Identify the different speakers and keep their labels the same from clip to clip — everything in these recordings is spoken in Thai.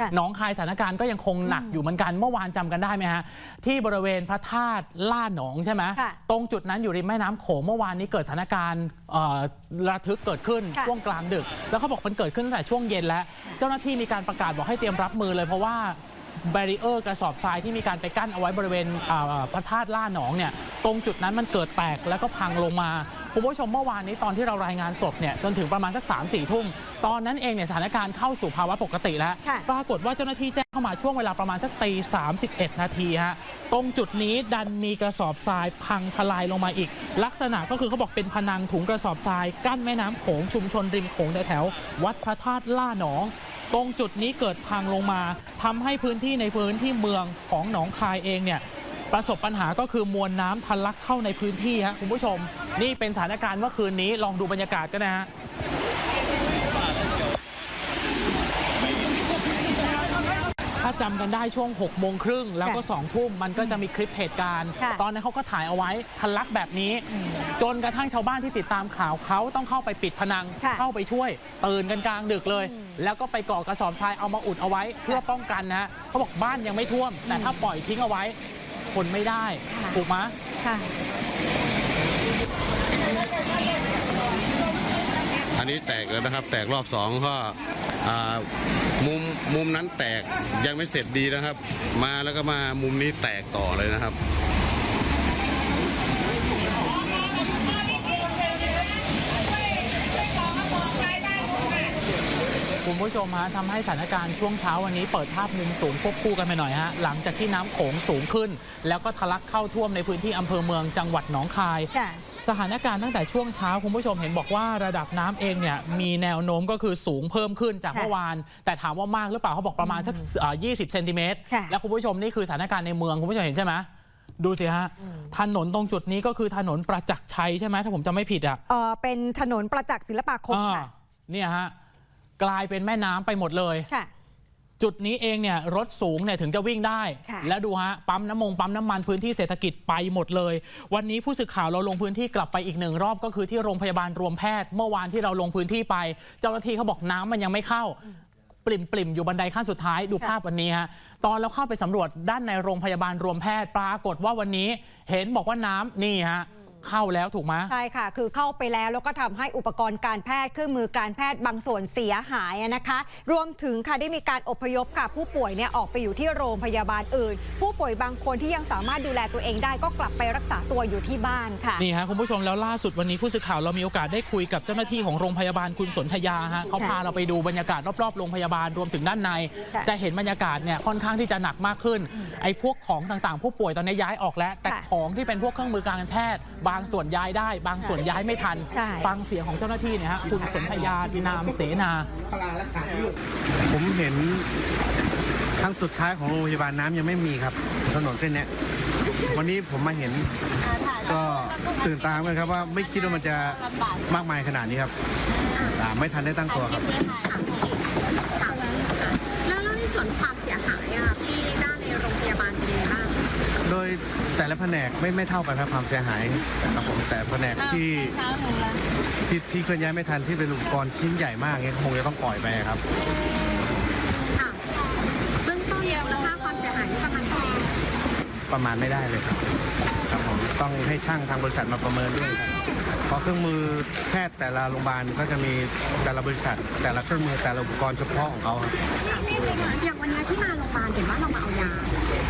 Speaker 1: ค่ะ
Speaker 2: หนองคายสถานการณ์ก็ยังคงหนักอยู่เหมือนกันเมื่อวานจำกันได้ไหมฮะที่บริเวณพระธาตุล่าหนองใช่ไหม
Speaker 1: ค่ะ
Speaker 2: ตรงจุดนั้นอยู่ริมแม่น้ำโขงเมื่อวานนี้เกิดสถานการณ์เอ่อระทึกเกิดขึ้น
Speaker 1: ค่ะ
Speaker 2: ช่วงกลางดึก แล้วเขาบอกมันเกิดขึ้นตั้งแต่ช่วงเย็นแล้ว เจ้าหน้าที่มีการประกาศบอกให้เตรียมรับมือเลยเพราะว่าแบรีเออร์กระสอบทรายที่มีการไปกั้นเอาไว้บริเวณอ่าพระธาตุล่าหนองเนี่ยตรงจุดนั้นมันเกิดแตกแล้วก็พังลงมา คุณผู้ชมเมื่อวานนี้ตอนที่เรารายงานสดเนี่ยจนถึงประมาณสัก3ามสี่ทุ่ม ตอนนั้นเองเนี่ยสถานการณ์เข้าสู่ภาวะปกติแล้ว
Speaker 1: ค่ะ
Speaker 2: ปรากฏว่าเจ้าหน้าที่แจ้งเข้ามาช่วงเวลาประมาณสักตีสามสิบเอ็ดนาทีฮะตรงจุดนี้ดันมีกระสอบทรายพังทลายลงมาอีก ลักษณะก็คือเขาบอกเป็นพนังถุงกระสอบทราย กั้นแม่น้ำโขงชุมชนริมโขงแถวๆวัดพระธาตุล่าหนองตรงจุดนี้เกิดพังลงมาทำให้พื้นที่ในพื้นที่เมืองของหนองคายเองเนี่ย ประสบปัญหาก็คือมวลน้ำทะลักเข้าในพื้นที่ฮะคุณผู้ชม นี่เป็นสถานการณ์เมื่อคืนนี้ลองดูบรรยากาศกันนะฮะถ้าจำกันได้ช่วง 6 โมงครึ่ง แล้วก็
Speaker 1: ค่ะ
Speaker 2: 2ทุ่มมันก็จะมีคลิปเหตุการณ์
Speaker 1: ค่ะ
Speaker 2: ตอนนั้นเขาก็ถ่ายเอาไว้ทะลักแบบนี้ จนกระทั่งชาวบ้านที่ติดตามข่าวเขาต้องเข้าไปปิดพนัง
Speaker 1: ค่ะ
Speaker 2: เข้าไปช่วยตื่นกันกลางดึกเลย
Speaker 1: อืม
Speaker 2: แล้วก็ไปก่อกระสอบทรายเอามาอุดเอาไว้ เพื่อป้องกันนะฮะเขาบอกบ้านยังไม่ท่วม แต่ถ้าปล่อยทิ้งเอาไว้ คนไม่ได้
Speaker 1: ค่ะ
Speaker 2: ถูกไหม
Speaker 1: ค่ะ
Speaker 3: อันนี้แตกแล้วนะครับ แตกรอบสองก็อ่ามุมมุมนั้นแตกยังไม่เสร็จดีนะครับ มาแล้วก็มามุมนี้แตกต่อเลยนะครับ
Speaker 2: คุณผู้ชมฮะทำให้สถานการณ์ช่วงเช้าวันนี้เปิดภาพมุมสูงควบคู่กันไปหน่อยฮะหลังจากที่น้ำโขงสูงขึ้น แล้วก็ทะลักเข้าท่วมในพื้นที่อำเภอเมืองจังหวัดหนองคาย
Speaker 1: ค่ะ
Speaker 2: สถานการณ์ตั้งแต่ช่วงเช้าคุณผู้ชมเห็นบอกว่าระดับน้ำเองเนี่ยมีแนวโน้มก็คือสูงเพิ่มขึ้นจาก
Speaker 1: ค่ะ
Speaker 2: เมื่อวาน แต่ถามว่ามากหรือเปล่าเขาบอกประมาณสักเอ่อ20เซนติเมตร
Speaker 1: ค่ะ
Speaker 2: แล้วคุณผู้ชมนี่คือสถานการณ์ในเมืองคุณผู้ชมเห็นใช่ไหมดูสิฮะถนนตรงจุดนี้ก็คือถนนประจักษ์ชัยใช่ไหมถ้าผมจำไม่ผิดอะ
Speaker 1: เออเป็นถนนประจักษ์ศิลปาคมค่ะ
Speaker 2: อ่าเนี่ยฮะ กลายเป็นแม่น้ำไปหมดเลย
Speaker 1: ค่ะ
Speaker 2: จุดนี้เองเนี่ยรถสูงเนี่ยถึงจะวิ่งได้
Speaker 1: ค่ะ
Speaker 2: แล้วดูฮะ ปั๊มน้ำมงปั๊มน้ำมันพื้นที่เศรษฐกิจไปหมดเลย วันนี้ผู้สื่อข่าวเราลงพื้นที่กลับไปอีกหนึ่งรอบก็คือที่โรงพยาบาลรวมแพทย์ เมื่อวานที่เราลงพื้นที่ไป เจ้าหน้าที่เขาบอกน้ำมันยังไม่เข้าปริ่มปริมๆอยู่บันไดขั้นสุดท้ายดู
Speaker 1: ค่ะ
Speaker 2: ภาพวันนี้ฮะตอนเราเข้าไปสำรวจด้านในโรงพยาบาลรวมแพทย์ปรากฏว่าวันนี้ เห็นบอกว่าน้ำนี่ฮะ เข้าแล้วถูกไหม
Speaker 1: ใช่ค่ะ คือเข้าไปแล้วแล้วก็ทำให้อุปกรณ์การแพทย์เครื่องมือการแพทย์บางส่วนเสียหายอะนะคะ รวมถึงค่ะได้มีการอพยพค่ะ ผู้ป่วยเนี่ยออกไปอยู่ที่โรงพยาบาลอื่น ผู้ป่วยบางคนที่ยังสามารถดูแลตัวเองได้ก็กลับไปรักษาตัวอยู่ที่บ้านค่ะ
Speaker 2: นี่ฮะคุณผู้ชมแล้วล่าสุดวันนี้ผู้สื่อข่าวเรามีโอกาสได้คุยกับเจ้าหน้าที่ของโรงพยาบาลคุณสนธยาฮะเขาพาเราไปดูบรรยากาศรอบๆโรงพยาบาลรวมถึงด้านใน
Speaker 1: ค่ะ
Speaker 2: จะเห็นบรรยากาศเนี่ยค่อนข้างที่จะหนักมากขึ้นไอ้พวกของต่างๆ ผู้ป่วยตอนนี้ย้ายออกแล้ว แต่
Speaker 1: ค่ะ
Speaker 2: ของที่เป็นพวกเครื่องมือการแพทย์บางส่วนย้ายได้ บางส่วนย้ายไม่ทัน
Speaker 1: ใช่
Speaker 2: ฟังเสียงของเจ้าหน้าที่เนี่ยฮะคุณสนธยานามเสนา
Speaker 4: ผมเห็นครั้งสุดท้ายของโรงพยาบาลน้ำยังไม่มีครับ ถนนเส้นเนี้ยวันนี้ผมมาเห็นก็ตื่นตาเหมือนครับว่าไม่คิดว่ามันจะมากมายขนาดนี้ครับอ่าไม่ทันได้ตั้งตัวครับ
Speaker 5: ค่ ละ
Speaker 4: แผนกไม่ไม่เท่ากันครับความเสียหายครับผมแต่แผนกที่ที่ที่เคลื่อนย้ายไม่ทันที่เป็นอุปกรณ์ชิ้นใหญ่มากเงี้ยคงจะต้องปล่อยไปครับ
Speaker 5: ค่ะเบื้องต้นมูลค่าความเสียหายที่ประมาณเท่าไหร่
Speaker 4: ประมาณไม่ได้เลยครับครับผมต้องให้ช่างทางบริษัทมาประเมินด้วยครับเพราะเครื่องมือแพทย์แต่ละโรงพยาบาลก็จะมีแต่ละบริษัท แต่ละเครื่องมือแต่ละอุปกรณ์เฉพาะของเขาครับ
Speaker 5: อย่างวันนี้ที่มาโรงพยาบาลเห็นว่าเรามาเอายา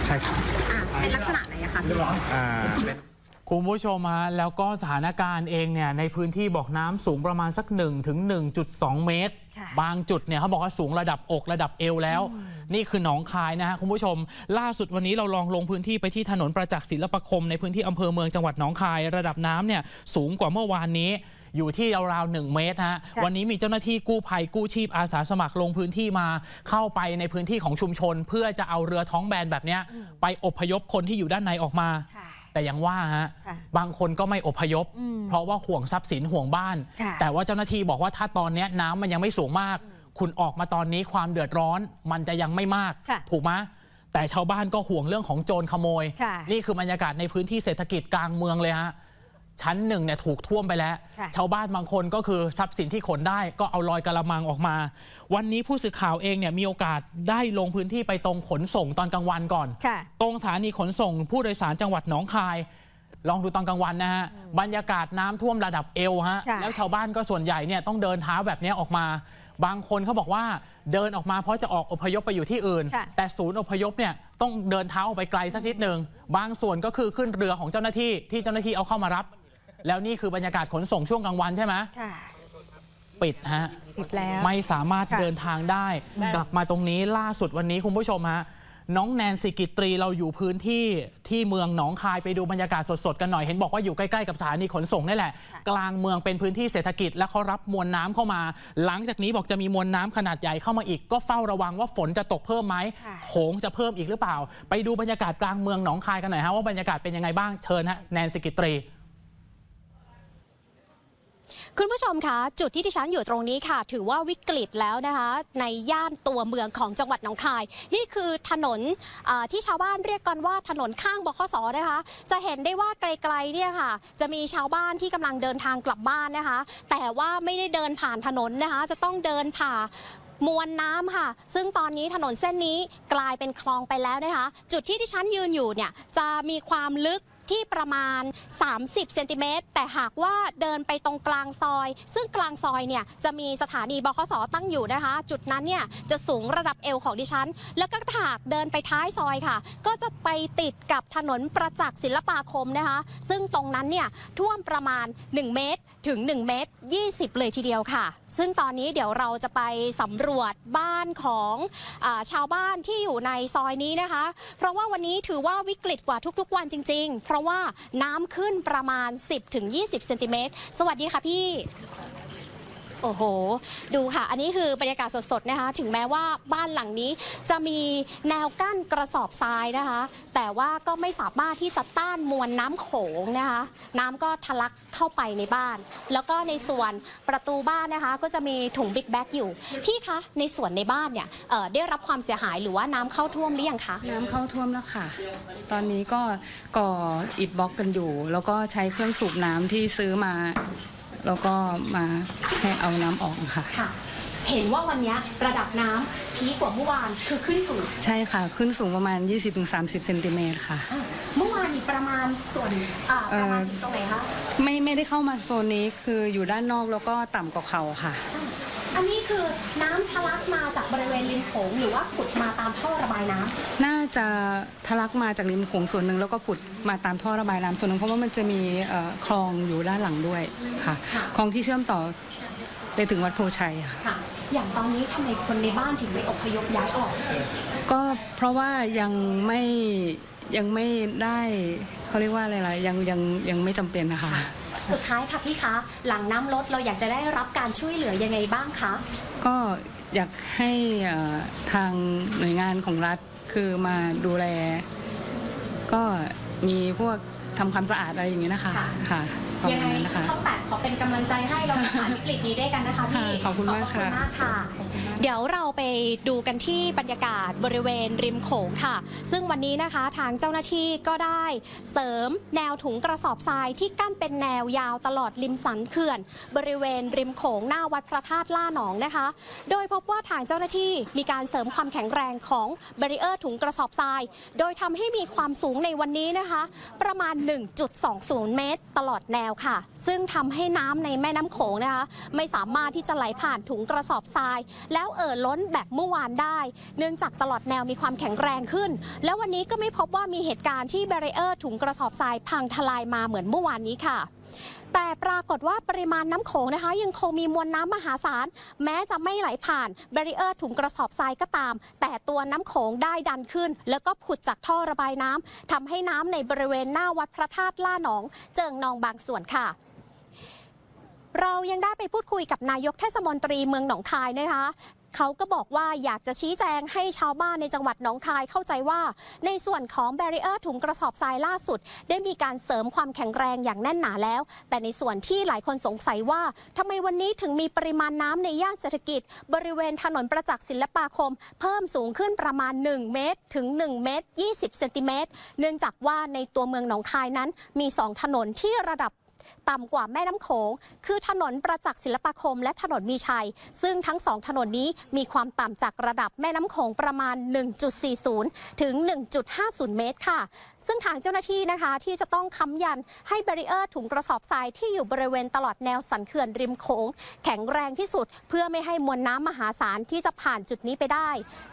Speaker 4: ใช่ครับ
Speaker 5: อ่า เป็นลักษณะไหนอะคะพี่
Speaker 4: อ่าเป็น
Speaker 2: คุณผู้ชมฮะแล้วก็สถานการณ์เองเนี่ยในพื้นที่บอกน้ำสูงประมาณสัก1ถึง1.2 เมตร
Speaker 1: ค่ะ
Speaker 2: บางจุดเนี่ยเขาบอกว่าสูงระดับอกระดับเอวแล้ว นี่คือหนองคายนะฮะคุณผู้ชม ล่าสุดวันนี้เราลองลงพื้นที่ไปที่ถนนประจักษ์ศิลปาคมในพื้นที่อำเภอเมืองจังหวัดหนองคาย ระดับน้ำเนี่ยสูงกว่าเมื่อวานนี้ อยู่ที่ราวๆหนึ่งเมตรฮะ
Speaker 1: ค่ะ
Speaker 2: วันนี้มีเจ้าหน้าที่กู้ภัยกู้ชีพอาสาสมัครลงพื้นที่มาเข้าไปในพื้นที่ของชุมชน เพื่อจะเอาเรือท้องแบนแบบเนี้ยไปอพยพคนที่อยู่ด้านในออกมา
Speaker 1: ค่ะ
Speaker 2: แต่ยังว่าฮะ
Speaker 1: ค่ะ
Speaker 2: บางคนก็ไม่อพยพ
Speaker 1: อืม
Speaker 2: เพราะว่าห่วงทรัพย์สินห่วงบ้าน
Speaker 1: ค่ะ
Speaker 2: แต่ว่าเจ้าหน้าที่บอกว่าถ้าตอนเนี้ยน้ำมันยังไม่สูงมาก คุณออกมาตอนนี้ความเดือดร้อน มันจะยังไม่มาก
Speaker 1: ค่ะ
Speaker 2: ถูกไหมแต่ชาวบ้านก็ห่วงเรื่องของโจรขโมย
Speaker 1: ค่ะ
Speaker 2: นี่คือบรรยากาศในพื้นที่เศรษฐกิจกลางเมืองเลยฮะ ชั้นหนึ่งเนี่ยถูกท่วมไปแล้ว
Speaker 1: ค่ะ
Speaker 2: ชาวบ้านบางคนก็คือทรัพย์สินที่ขนได้ก็เอาลอยกระมังออกมา วันนี้ผู้สื่อข่าวเองเนี่ยมีโอกาสได้ลงพื้นที่ไปตรงขนส่งตอนกลางวันก่อน
Speaker 1: ค่ะ
Speaker 2: ตรงสถานีขนส่งผู้โดยสารจังหวัดหนองคาย ลองดูตอนกลางวันนะฮะ บรรยากาศน้ำท่วมระดับเอวฮะ
Speaker 1: ค่ะ
Speaker 2: แล้วชาวบ้านก็ส่วนใหญ่เนี่ยต้องเดินเท้าแบบนี้ออกมา บางคนเขาบอกว่าเดินออกมาเพราะจะออกอพยพไปอยู่ที่อื่น
Speaker 1: ค่ะ
Speaker 2: แต่ศูนย์อพยพเนี่ยต้องเดินเท้าออกไปไกลสักนิดหนึ่งบางส่วนก็คือขึ้นเรือของเจ้าหน้าที่ที่เจ้าหน้าที่เอาเข้ามารับ แล้วนี่คือบรรยากาศขนส่งช่วงกลางวันใช่ไหม
Speaker 1: ค่ะ
Speaker 2: ปิดฮะ
Speaker 1: ปิดแล้ว
Speaker 2: ไม่สามารถ
Speaker 1: ค่ะ
Speaker 2: เดินทางได้ กลับมาตรงนี้ล่าสุดวันนี้คุณผู้ชมฮะ น้องแนนสิกิตรีเราอยู่พื้นที่ที่เมืองหนองคายไปดูบรรยากาศสดๆกันหน่อย เห็นบอกว่าอยู่ใกล้ๆกับสถานีขนส่งนี่แหละ กลางเมืองเป็นพื้นที่เศรษฐกิจและเขารับมวลน้ำเข้ามา หลังจากนี้บอกจะมีมวลน้ำขนาดใหญ่เข้ามาอีก ก็เฝ้าระวังว่าฝนจะตกเพิ่มไหม
Speaker 1: ค่ะ
Speaker 2: โขงจะเพิ่มอีกหรือเปล่า ไปดูบรรยากาศกลางเมืองหนองคายกันหน่อยฮะว่าบรรยากาศเป็นยังไงบ้างเชิญฮะแนนสิกิตรี
Speaker 5: คุณผู้ชมคะจุดที่ดิฉันอยู่ตรงนี้ค่ะ ถือว่าวิกฤตแล้วนะคะ ในย่านตัวเมืองของจังหวัดหนองคาย นี่คือถนนที่ชาวบ้านเรียกกันว่าถนนข้างบขสนะคะ จะเห็นได้ว่าไกลๆเนี่ยค่ะ จะมีชาวบ้านที่กำลังเดินทางกลับบ้านนะคะ แต่ว่าไม่ได้เดินผ่านถนนนะคะ จะต้องเดินผ่ามวลน้ำค่ะ ซึ่งตอนนี้ถนนเส้นนี้กลายเป็นคลองไปแล้วนะคะ จุดที่ดิฉันยืนอยู่เนี่ยจะมีความลึก ที่ประมาณ 30 เซนติเมตร แต่หากว่าเดินไปตรงกลางซอย ซึ่งกลางซอยเนี่ยจะมีสถานีบขสตั้งอยู่นะคะ จุดนั้นเนี่ยจะสูงระดับเอวของดิฉัน แล้วก็ถาหากเดินไปท้ายซอยค่ะ ก็จะไปติดกับถนนประจักษ์ศิลปาคมนะคะ ซึ่งตรงนั้นเนี่ยท่วมประมาณ 1 เมตรถึง 1 เมตร 20 เลยทีเดียวค่ะ ซึ่งตอนนี้เดี๋ยวเราจะไปสำรวจบ้านของอชาวบ้านที่อยู่ในซอยนี้นะคะ เพราะว่าวันนี้ถือว่าวิกฤตกว่าทุกๆ วันจริงๆเพราะว่าน้ำขึ้นประมาณ 10-20เซนติเมตรสวัสดีค่ะพี่ โอ้โห ดูค่ะ อันนี้คือบรรยากาศสดๆนะคะ ถึงแม้ว่าบ้านหลังนี้จะมีแนวกั้นกระสอบทรายนะคะ แต่ว่าก็ไม่สามารถที่จะต้านมวลน้ำโขงนะคะ น้ำก็ทะลักเข้าไปในบ้าน แล้วก็ในส่วนประตูบ้านนะคะ ก็จะมีถุงบิ๊กแบ็กอยู่ พี่คะ ในส่วนในบ้านเนี่ยเอ่อได้รับความเสียหายหรือว่าน้ำเข้าท่วมหรือยังคะ
Speaker 6: น้ำเข้าท่วมแล้วค่ะ ตอนนี้ก็ก่ออิฐบล็อกกันอยู่ แล้วก็ใช้เครื่องสูบน้ำที่ซื้อมา แล้วก็มาให้เอาน้ำออกค่ะ
Speaker 5: ค่ะ เห็นว่าวันนี้ระดับน้ำพีคกว่าเมื่อวานคือขึ้นสูง
Speaker 6: ใช่ค่ะ ขึ้นสูงประมาณ 20-30เซนติเมตรค่ะ
Speaker 5: อะเมื่อวานนี้ประมาณส่วนอ่าประมาณ
Speaker 6: เอ่อ
Speaker 5: ถึงตรงไหนคะ
Speaker 6: ไม่ไม่ได้เข้ามาโซนนี้คืออยู่ด้านนอกแล้วก็ต่ำกว่าเขาค่ะ
Speaker 5: อันนี้คือน้ำทะลักมาจากบริเวณริมโขงหรือว่าขุดมาตามท่อระบายน้ำ
Speaker 6: น่าจะทะลักมาจากริมโขงส่วนหนึ่งแล้วก็ผุดมาตามท่อระบายน้ำส่วนหนึ่งเพราะว่ามันจะมีเอ่อคลองอยู่ด้านหลังด้วยค่ะ
Speaker 5: ค่ะ
Speaker 6: คลองที่เชื่อมต่อไปถึงวัดโพชัยค่ะ
Speaker 5: ค่ะ อย่างตอนนี้ทำไมคนในบ้านถึงไม่อพยพย้ายออก
Speaker 6: ก็เพราะว่ายังไม่ยังไม่ได้เขาเรียกว่าอะไรล่ะยังยังยังไม่จำเป็นนะคะ
Speaker 5: สุดท้ายค่ะพี่คะหลังน้ำลดเราอยากจะได้รับการช่วยเหลือยังไงบ้างคะ
Speaker 6: ก็อยากให้เอ่อทางหน่วยงานของรัฐคือมาดูแล ก็มีพวกทำความสะอาดอะไรอย่างนี้นะคะ
Speaker 5: ค่ะ
Speaker 6: ค่ะ ประ
Speaker 5: ยัง
Speaker 6: มาณ
Speaker 5: ไง
Speaker 6: นั้นนะคะ
Speaker 5: ช่องแปดขอเป็นกำลังใจให้เราผ่านวิกฤตนี้ด้วยกันนะคะพี่
Speaker 6: ค่ะขอบคุณมาก
Speaker 5: ขอบคุณ
Speaker 6: ค่ะ
Speaker 5: มากค่ะ เดี๋ยวเราไปดูกันที่บรรยากาศบริเวณริมโขงค่ะ ซึ่งวันนี้นะคะทางเจ้าหน้าที่ก็ได้เสริมแนวถุงกระสอบทรายที่กั้นเป็นแนวยาวตลอดริมสันเขื่อน บริเวณริมโขงหน้าวัดพระธาตุล่าหนองนะคะ โดยพบว่าทางเจ้าหน้าที่มีการเสริมความแข็งแรงของบริเออร์ถุงกระสอบทราย โดยทำให้มีความสูงในวันนี้นะคะ ประมาณ 1.20 เมตร ตลอดแนวค่ะ ซึ่งทำให้น้ำในแม่น้ำโขงนะคะ ไม่สามารถที่จะไหลผ่านถุงกระสอบทราย แล้วเอ่อล้นแบบเมื่อวานได้ เนื่องจากตลอดแนวมีความแข็งแรงขึ้น แล้ววันนี้ก็ไม่พบว่ามีเหตุการณ์ที่แบรเออร์ถุงกระสอบทรายพังทลายมาเหมือนเมื่อวานนี้ค่ะ แต่ปรากฏว่าปริมาณน้ำโขงนะคะ ยังคงมีมวลน้ำมหาศาล แม้จะไม่ไหลผ่านแบรีเออร์ถุงกระสอบทรายก็ตาม แต่ตัวน้ำโขงได้ดันขึ้น แล้วก็ผุดจากท่อระบายน้ำทำให้น้ำในบริเวณหน้าวัดพระธาตุล่าหนอง เจิงนองบางส่วนค่ะเรายังได้ไปพูดคุยกับนายกเทศมนตรีเมืองหนองคายนะคะ เขาก็บอกว่าอยากจะชี้แจงให้ชาวบ้านในจังหวัดหนองคายเข้าใจว่า ในส่วนของแบรีเออร์ถุงกระสอบทรายล่าสุด ได้มีการเสริมความแข็งแรงอย่างแน่นหนาแล้ว แต่ในส่วนที่หลายคนสงสัยว่าทำไมวันนี้ถึงมีปริมาณน้ำในย่านเศรษฐกิจ บริเวณถนนประจักษ์ศิลปาคม เพิ่มสูงขึ้นประมาณ 1 เมตร ถึง 1 เมตร 20 เซนติเมตร เนื่องจากว่าในตัวเมืองหนองคายนั้นมี 2 ถนนที่ระดับ ต่ำกว่าแม่น้ำโขง คือถนนประจักษ์ศิลปาคม และถนนมีชัย ซึ่งทั้งสองถนนนี้มีความต่ำจากระดับแม่น้ำโขงประมาณ 1.40 ถึง 1.50 เมตรค่ะ ซึ่งทางเจ้าหน้าที่นะคะที่จะต้องค้ำยันให้แบรีเออร์ถุงกระสอบทรายที่อยู่บริเวณตลอดแนวสันเขื่อนริมโขง แข็งแรงที่สุด เพื่อไม่ให้มวลน้ำมหาศาลที่จะผ่านจุดนี้ไปได้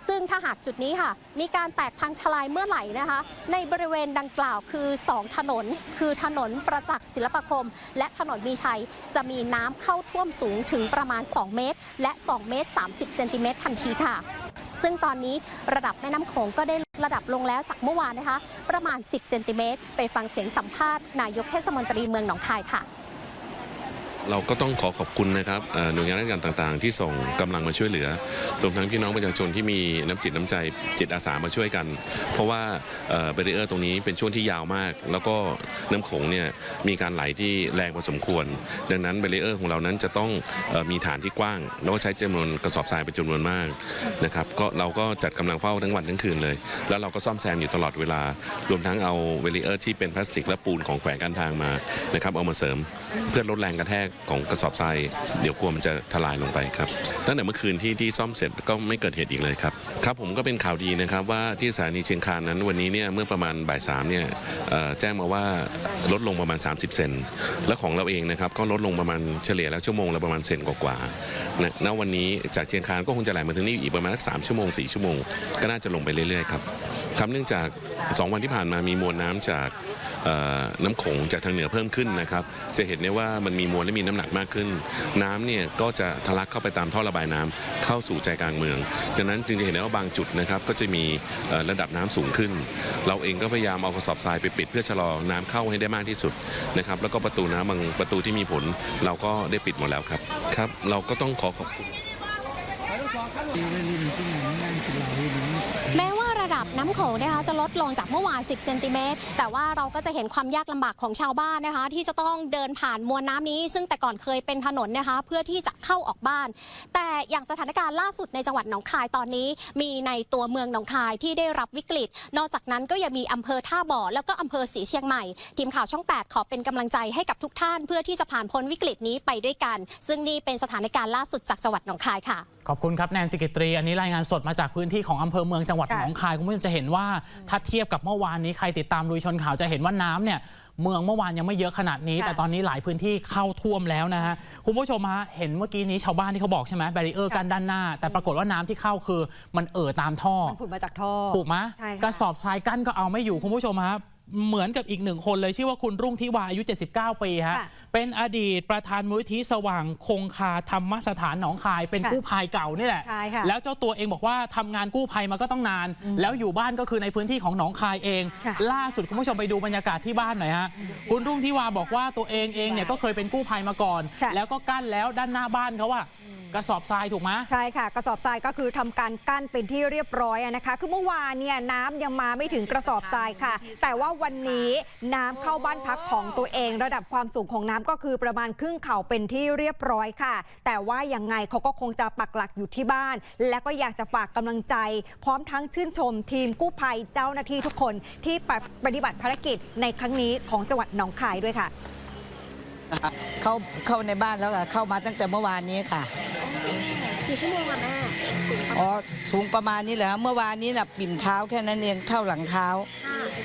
Speaker 5: ซึ่งถ้าหากจุดนี้ค่ะ มีการแตกพังทลายเมื่อไหร่นะคะ ในบริเวณดังกล่าวคือ 2 ถนน คือถนนประจักษ์ศิลปาคมและถนนมีชัยจะมีน้ำเข้าท่วมสูงถึงประมาณ 2 เมตร และ 2 เมตร 30 เซนติเมตรทันทีค่ะ ซึ่งตอนนี้ระดับแม่น้ำโขงก็ได้ระดับลงแล้วจากเมื่อวานนะคะ ประมาณ 10 เซนติเมตร ไปฟังเสียงสัมภาษณ์นายกเทศมนตรีเมืองหนองคายค่ะ
Speaker 7: เราก็ต้องขอขอบคุณนะครับหน่วยงานราชการต่างๆ ที่ส่งกำลังมาช่วยเหลือรวมทั้งพี่น้องประชาชนที่มีน้ำจิตน้ำใจจิตอาสามาช่วยกัน เพราะว่าเบรีเออร์ตรงนี้เป็นช่วงที่ยาวมาก แล้วก็น้ำโขงเนี่ยมีการไหลที่แรงพอสมควร ดังนั้นเบรีเออร์ของเรานั้นจะต้องออมีฐานที่กว้าง แล้วก็ใช้จำนวนกระสอบทรายเป็นจำนวนมากนะครับก็เราก็จัดกำลังเฝ้าทั้งวันทั้งคืนเลย แล้วเราก็ซ่อมแซมอยู่ตลอดเวลา รวมทั้งเอาเบรีเออร์ที่เป็นพลาสติกและปูนของแขวงการทางมานะครับเอามาเสริมเพื่อลดแรงกระแทกของกระสอบทรายเดี๋ยวกลัวมันจะทลายลงไปครับตั้งแต่เมื่อคืนที่ที่ซ่อมเสร็จก็ไม่เกิดเหตุอีกเลยครับครับผมก็เป็นข่าวดีนะครับว่าที่สถานีเชียงคานนั้นวันนี้เนี่ยเมื่อประมาณบ่ายสามเนี่ยแจ้งมาว่าลดลงประมาณ 30 เซนและของเราเองนะครับก็ลดลงประมาณเฉลี่ยแล้วชั่วโมงละประมาณเซนกว่าๆนะณวันนี้จากเชียงคานก็คงจะไหลมาถึงนี่อีกประมาณสักสามชั่วโมงสี่ชั่วโมงก็น่าจะลงไปเรื่อยๆครับครับเนื่องจากสองวันที่ผ่านมามีมวลน้ำจาก น้ำโขงจากทางเหนือเพิ่มขึ้นนะครับ จะเห็นได้ว่ามันมีมวลและมีน้ำหนักมากขึ้น น้ำเนี่ยก็จะทะลักเข้าไปตามท่อระบายน้ำเข้าสู่ใจกลางเมือง ดังนั้นจึงจะเห็นได้ว่าบางจุดนะครับก็จะมีระดับน้ำสูงขึ้น เราเองก็พยายามเอากระสอบทรายไปปิดเพื่อชะลอน้ำเข้าให้ได้มากที่สุดนะครับแล้วก็ประตูน้ำบางประตูที่มีผล เราก็ได้ปิดหมดแล้วครับครับ เราก็ต้องขอขอบคุณ
Speaker 5: บน้ำโขงนะคะจะลดลงจากเมื่อวาน 10 เซนติเมตร แต่ว่าเราก็จะเห็นความยากลำบากของชาวบ้านนะคะ ที่จะต้องเดินผ่านมวลน้ำนี้ ซึ่งแต่ก่อนเคยเป็นถนนนะคะ เพื่อที่จะเข้าออกบ้าน แต่อย่างสถานการณ์ล่าสุดในจังหวัดหนองคายตอนนี้ มีในตัวเมืองหนองคายที่ได้รับวิกฤต นอกจากนั้นก็ยังมีอำเภอท่าบ่อ แล้วก็อำเภอศรีเชียงใหม่ ทีมข่าวช่อง 8 ขอเป็นกำลังใจให้กับทุกท่าน เพื่อที่จะผ่านพ้นวิกฤตนี้ไปด้วยกัน ซึ่งนี่เป็นสถานการณ์ล่าสุดจากจังหวัดหนองคายค่ะ
Speaker 2: ขอบคุณครับแนนสิกิตรี อันนี้รายงานสดมาจากพื้นที่ของอำเภอเมืองจังหวัด
Speaker 1: ค่ะ
Speaker 2: หนองคายคุณผู้ชมจะเห็นว่าถ้าเทียบกับเมื่อวานนี้ใครติดตามลุยชนข่าวจะเห็นว่าน้ำเนี่ยเมืองเมื่อวานยังไม่เยอะขนาดนี้
Speaker 1: ค่ะ
Speaker 2: แต่ตอนนี้หลายพื้นที่เข้าท่วมแล้วนะฮะคุณผู้ชมฮะเห็นเมื่อกี้นี้ชาวบ้านที่เขาบอกใช่ไหมแบรีเออร์
Speaker 1: ค่ะ
Speaker 2: กันด้านหน้า แต่ปรากฏว่าน้ำที่เข้าคือ มันเอ่อตามท่อ
Speaker 1: มันผุดมาจากท่อ
Speaker 2: ถูกไหม
Speaker 1: ใช่ค่ะ
Speaker 2: กระสอบทรายกั้นก็เอาไม่อยู่คุณผู้ชมฮะ เหมือนกับอีกหนึ่งคนเลยชื่อว่าคุณรุ่งทิวาอายุ 79 ปีฮะ
Speaker 1: ค่ะ
Speaker 2: เป็นอดีตประธานมูลที่สว่างคงคาธรรมสถานหนองคาย เป็น
Speaker 1: ค่ะ
Speaker 2: กู้ภัยเก่านี่แหละ
Speaker 1: ใช่ค่ะ
Speaker 2: แล้วเจ้าตัวเองบอกว่าทำงานกู้ภัยมาก็ต้องนาน แล้วอยู่บ้านก็คือในพื้นที่ของหนองคายเอง
Speaker 1: ค่ะ
Speaker 2: ล่าสุดคุณผู้ชมไปดูบรรยากาศที่บ้านหน่อยฮะ คุณรุ่งทิวาบอกว่าตัวเองเองเนี่ยก็เคยเป็นกู้ภัยมาก่อน
Speaker 1: ค่ะ
Speaker 2: แล้วก็กั้นแล้วด้านหน้าบ้านเขาว่า กระสอบทรายถูกไหม
Speaker 1: ใช่ค่ะ กระสอบทรายก็คือทำการกั้นเป็นที่เรียบร้อยอะนะคะ คือเมื่อวานเนี่ยน้ำยังมาไม่ถึงกระสอบทรายค่ะ แต่ว่าวันนี้น้ำเข้าบ้านพักของตัวเอง ระดับความสูงของน้ำก็คือประมาณครึ่งเข่าเป็นที่เรียบร้อยค่ะ แต่ว่ายังไงเขาก็คงจะปักหลักอยู่ที่บ้าน และก็อยากจะฝากกำลังใจ พร้อมทั้งชื่นชมทีมกู้ภัยเจ้าหน้าที่ทุกคนที่ปฏิบัติภารกิจในครั้งนี้ของจังหวัดหนองคายด้วยค่ะ
Speaker 8: เข้าเข้าในบ้านแล้วค่ะเข้ามาตั้งแต่เมื่อวานนี้ค่ะ
Speaker 5: กี่ชั่วโมงอะแม่
Speaker 8: อ๋อสูงประมาณนี้แหละเมื่อวานนี้น่ะปิ่มเท้าแค่นั้นเองเข้าหลังเท้า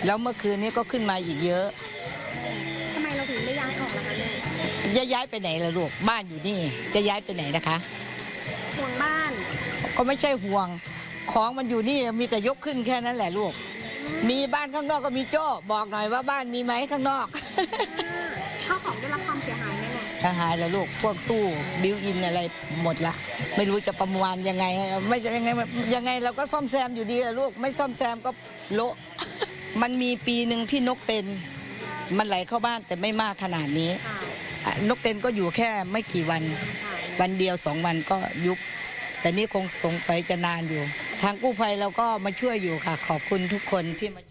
Speaker 8: แล้วเมื่อคืนนี้ก็ขึ้นมาอีกเยอะ
Speaker 5: ทำไมเราถึงไม่ย้ายออกล่ะคะแม่
Speaker 8: จะย้ายไปไหนล่ะลูกบ้านอยู่นี่ จะย้ายไปไหนนะคะ
Speaker 5: ห่วงบ้าน
Speaker 8: ก็ไม่ใช่ห่วงของมันอยู่นี่มีแต่ยกขึ้นแค่นั้นแหละลูก มีบ้านข้างนอกก็มีโจ้บอกหน่อยว่าบ้านมีไหมข้างนอก
Speaker 5: ข้าวของได้รับ ความเสียหายแล้
Speaker 8: วลูกพวกตู้บิวอินอะไรหมดละไม่รู้จะประมวลยังไง ไม่จะยังไงยังไงเราก็ซ่อมแซมอยู่ดีละลูกไม่ซ่อมแซมก็โละมันมีปีหนึ่งที่นกเต็น มันไหลเข้าบ้านแต่ไม่มากขนาดนี้ นกเต็นก็อยู่แค่ไม่กี่วัน วันเดียวสองวันก็ยุบ แต่นี่คงสงสัยจะนานอยู่ ทางกู้ภัยเราก็มาช่วยอยู่ค่ะ ขอบคุณทุกคนที่มา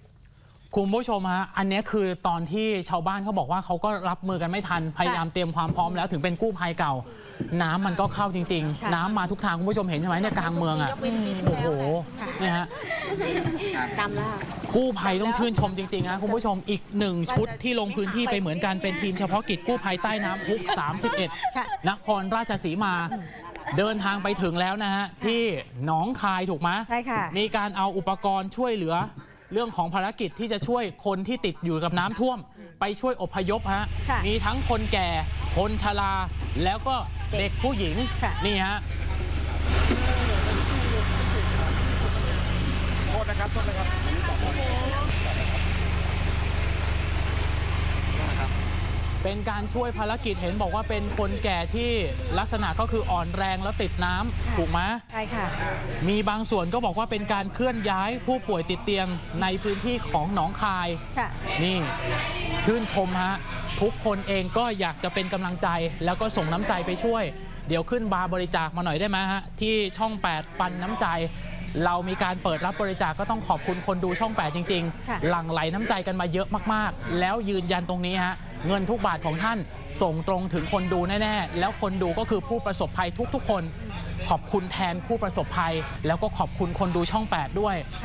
Speaker 2: คุณผู้ชมฮะ อันเนี้ยคือตอนที่ชาวบ้านเขาบอกว่าเขาก็รับมือกันไม่ทัน พยายามเตรียมความพร้อมแล้วถึงเป็นกู้ภัยเก่า น้ำมันก็เข้าจริง
Speaker 1: ค่ะ
Speaker 2: ๆน้ำมาทุกทางคุณผู้ชมเห็นใช่ไหมเนี่ยกลางเมืองอะ โอ้โหเนี่ยฮะ
Speaker 5: ดำแล้ว
Speaker 2: กู้ภัยต้องชื่นชมจริงๆนะคุณผู้ชมอีกหนึ่งชุดที่ลงพื้นที่ไปเหมือนกันเป็นทีมเฉพาะกิจกู้ภัยใต้น้ำฮุก
Speaker 1: ค่ะ
Speaker 2: 31นครราชสีมา เดินทางไปถึงแล้วนะฮะ ที่หนองคายถูกไหม
Speaker 1: ใช่ค่ะ
Speaker 2: มีการเอาอุปกรณ์ช่วยเหลือ เรื่องของภารกิจที่จะช่วยคนที่ติดอยู่กับน้ำท่วม ไปช่วยอพยพฮะ
Speaker 1: ค่ะ
Speaker 2: มีทั้งคนแก่ คนชราแล้วก็เด็กผู้หญิง
Speaker 1: ค่ะ
Speaker 2: นี่ฮะ เป็นการช่วยภารกิจเห็นบอกว่าเป็นคนแก่ที่ลักษณะก็คืออ่อนแรงแล้วติดน้ำถูกไหม
Speaker 1: ใช่ค่ะ
Speaker 2: มีบางส่วนก็บอกว่าเป็นการเคลื่อนย้ายผู้ป่วยติดเตียงในพื้นที่ของหนองคาย
Speaker 1: ค่ะ
Speaker 2: นี่ ชื่นชมฮะ ทุกคนเองก็อยากจะเป็นกำลังใจ แล้วก็ส่งน้ำใจไปช่วย เดี๋ยวขึ้นบาร์บริจาคมาหน่อยได้ไหมฮะ ที่ช่อง 8 ปันน้ำใจ เรามีการเปิดรับบริจาคก็ต้องขอบคุณคนดูช่อง 8 จริง
Speaker 1: ค่ะ
Speaker 2: ๆ หลั่งไหลน้ำใจกันมาเยอะมากๆ แล้วยืนยันตรงนี้ฮะ เงินทุกบาทของท่านส่งตรงถึงคนดูแน่ๆ แล้วคนดูก็คือผู้ประสบภัยทุกๆคน ขอบคุณแทนผู้ประสบภัย แล้วก็ขอบคุณคนดูช่อง 8 ด้วย